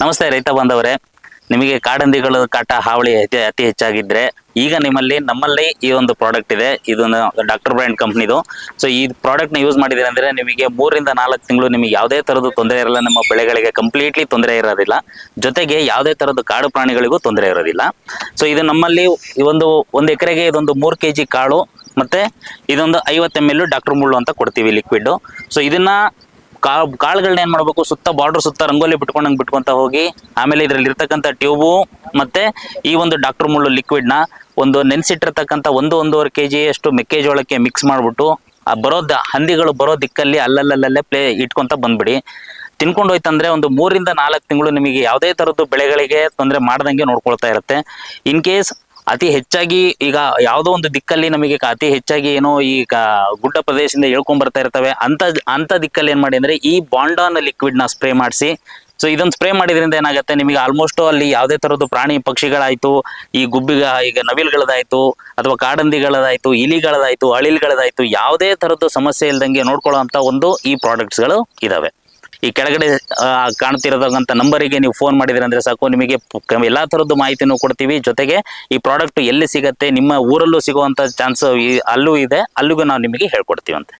ನಮಸ್ತೆ ರೈತ ಬಾಂಧವರೇ. ನಿಮಗೆ ಕಾಡಂದಿಗಳ ಕಾಟ ಹಾವಳಿ ಅತಿ ಹೆಚ್ಚಾಗಿದ್ರೆ ಈಗ ನಿಮ್ಮಲ್ಲಿ ನಮ್ಮಲ್ಲಿ ಈ ಒಂದು ಪ್ರಾಡಕ್ಟ್ ಇದೆ. ಇದೊಂದು ಡಾಕ್ಟರ್ ಬ್ರ್ಯಾಂಡ್ ಕಂಪ್ನಿದು ಸೊ ಈ ಪ್ರಾಡಕ್ಟ್ನ ಯೂಸ್ ಮಾಡಿದ್ರೆ ಅಂದ್ರೆ ನಿಮಗೆ ಮೂರರಿಂದ ನಾಲ್ಕು ತಿಂಗಳು ನಿಮಗೆ ಯಾವುದೇ ಥರದ ತೊಂದರೆ ಇರಲ್ಲ. ನಮ್ಮ ಬೆಳೆಗಳಿಗೆ ಕಂಪ್ಲೀಟ್ಲಿ ತೊಂದರೆ ಇರೋದಿಲ್ಲ. ಜೊತೆಗೆ ಯಾವುದೇ ಥರದ ಕಾಡು ಪ್ರಾಣಿಗಳಿಗೂ ತೊಂದರೆ ಇರೋದಿಲ್ಲ. ಸೊ ಇದು ನಮ್ಮಲ್ಲಿ ಈ ಒಂದು ಒಂದು ಎಕರೆಗೆ ಇದೊಂದು ಮೂರು ಕೆ ಜಿ ಕಾಳು ಮತ್ತೆ ಇದೊಂದು ಐವತ್ತು ಎಂ ಎಲ್ ಡಾಕ್ಟರ್ ಮುಳ್ಳು ಅಂತ ಕೊಡ್ತೀವಿ ಲಿಕ್ವಿಡ್ ಸೊ ಇದನ್ನ ಕಾ ಕಾಳುಗಳನ್ನ ಏನ್ ಮಾಡ್ಬೇಕು? ಸುತ್ತ ಬಾರ್ಡರ್ ಸುತ್ತ ರಂಗೋಲಿ ಬಿಟ್ಕೊಂಡಂಗೆ ಬಿಟ್ಕೊಂತ ಹೋಗಿ, ಆಮೇಲೆ ಇದ್ರಲ್ಲಿ ಇರ್ತಕ್ಕಂಥ ಟ್ಯೂಬು ಮತ್ತೆ ಈ ಒಂದು ಡಾಕ್ಟರ್ ಮುಳ್ಳು ಲಿಕ್ವಿಡ್ನ ಒಂದು ನೆನೆಸಿಟ್ಟಿರ್ತಕ್ಕಂಥ ಒಂದು ಒಂದೂವರೆ ಕೆ ಅಷ್ಟು ಮೆಕ್ಕೆಜೋಳಕ್ಕೆ ಮಿಕ್ಸ್ ಮಾಡಿಬಿಟ್ಟು, ಆ ಬರೋ ಹಂದಿಗಳು ಬರೋ ದಿಕ್ಕಲ್ಲಿ ಅಲ್ಲಲ್ಲಲ್ಲೇ ಪ್ಲೇ ಇಟ್ಕೊಂತ ಬಂದ್ಬಿಡಿ. ತಿನ್ಕೊಂಡು ಹೋಯ್ತಂದ್ರೆ ಒಂದು ಮೂರಿಂದ ನಾಲ್ಕು ತಿಂಗಳು ನಿಮಗೆ ಯಾವುದೇ ಥರದ್ದು ಬೆಳೆಗಳಿಗೆ ತೊಂದರೆ ಮಾಡ್ದಂಗೆ ನೋಡ್ಕೊಳ್ತಾ ಇರುತ್ತೆ. ಇನ್ ಕೇಸ್ ಅತಿ ಹೆಚ್ಚಾಗಿ ಈಗ ಯಾವುದೋ ಒಂದು ದಿಕ್ಕಲ್ಲಿ ನಮಗೆ ಅತಿ ಹೆಚ್ಚಾಗಿ ಏನೋ ಈ ಗುಡ್ಡ ಪ್ರದೇಶದಿಂದ ಹೇಳ್ಕೊಂಡ್ ಬರ್ತಾ ಇರ್ತವೆ. ಅಂತ ಅಂತ ದಿಕ್ಕಲ್ಲಿ ಏನ್ ಮಾಡಿ ಅಂದ್ರೆ ಈ ಬಾಂಡಾನ್ ಲಿಕ್ವಿಡ್ನ ಸ್ಪ್ರೇ ಮಾಡಿಸಿ. ಸೊ ಇದೊಂದು ಸ್ಪ್ರೇ ಮಾಡಿದ್ರಿಂದ ಏನಾಗುತ್ತೆ? ನಿಮಗೆ ಆಲ್ಮೋಸ್ಟ್ ಅಲ್ಲಿ ಯಾವುದೇ ತರದ್ದು ಪ್ರಾಣಿ ಪಕ್ಷಿಗಳಾಯ್ತು, ಈ ಗುಬ್ಬಿಗ, ಈಗ ನವಿಲ್ಗಳದಾಯ್ತು, ಅಥವಾ ಕಾಡಂದಿಗಳದಾಯ್ತು, ಇಲಿಗಳದಾಯ್ತು, ಅಳಿಲ್ಗಳದಾಯ್ತು, ಯಾವುದೇ ತರದ್ದು ಸಮಸ್ಯೆ ಇಲ್ದಂಗೆ ನೋಡ್ಕೊಳ್ಳೋ ಅಂತ ಒಂದು ಈ ಪ್ರಾಡಕ್ಟ್ಸ್ಗಳು ಇದಾವೆ. ಈ ಕೆಳಗಡೆ ಕಾಣ್ತಿರತಕ್ಕಂಥ ನಂಬರಿಗೆ ನೀವು ಫೋನ್ ಮಾಡಿದ್ರೆ ಅಂದ್ರೆ ಸಾಕು. ನಿಮಗೆ ಎಲ್ಲ ತರದ್ದು ಮಾಹಿತಿನೂ ಕೊಡ್ತೀವಿ. ಜೊತೆಗೆ ಈ ಪ್ರಾಡಕ್ಟ್ ಎಲ್ಲಿ ಸಿಗತ್ತೆ, ನಿಮ್ಮ ಊರಲ್ಲೂ ಸಿಗುವಂಥ ಚಾನ್ಸ್ ಅಲ್ಲೂ ಇದೆ. ಅಲ್ಲಿಗೂ ನಾವು ನಿಮಗೆ ಹೇಳ್ಕೊಡ್ತೀವಂತೆ.